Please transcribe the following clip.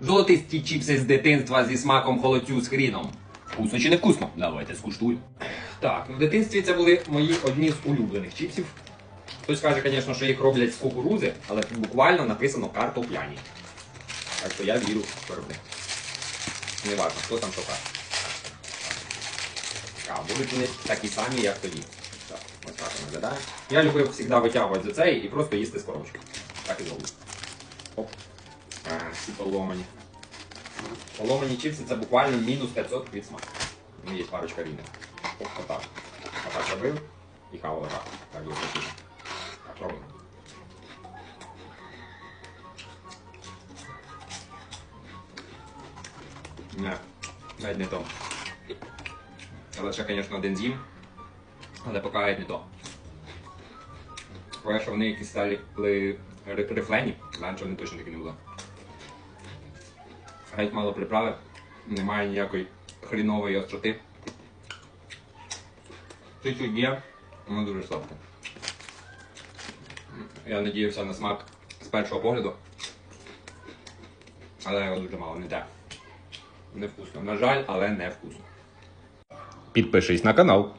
Золотисті чіпси з дитинства зі смаком холодцю з хріном. Вкусно чи не вкусно? Давайте скуштую. Так, ну в дитинстві це були мої одні з улюблених чіпсів. Хтось каже, звісно, що їх роблять з кукурузи, але тут буквально написано картопляні. Так що я вірю в виробник. Не важно, хто там що. А, будуть вони такі самі, як тоді. Так, ось так виглядає. Я люблю завжди витягувати за цей і просто їсти з коробочки. Так і зроблю. Оп. Всі поломані. Поломані чіпси це буквально мінус 500 від смаку. Ну, є парочка рівних. Отак. Отак робив і хавав отак. Так дуже смачно. Так, робимо. Не, навіть не то. Але ще, звісно, один з'їм. Але поки геть не то. Бо що вони якісь стали ри- ри- рифлені, раніше вони точно такі не були. Геть мало приправи, немає ніякої хрінової остроти. Чуть-чуть є, воно дуже слабке. Я надіявся на смак з першого погляду. Але його дуже мало, не те. Невкусно. На жаль, але невкусно. Підпишись на канал.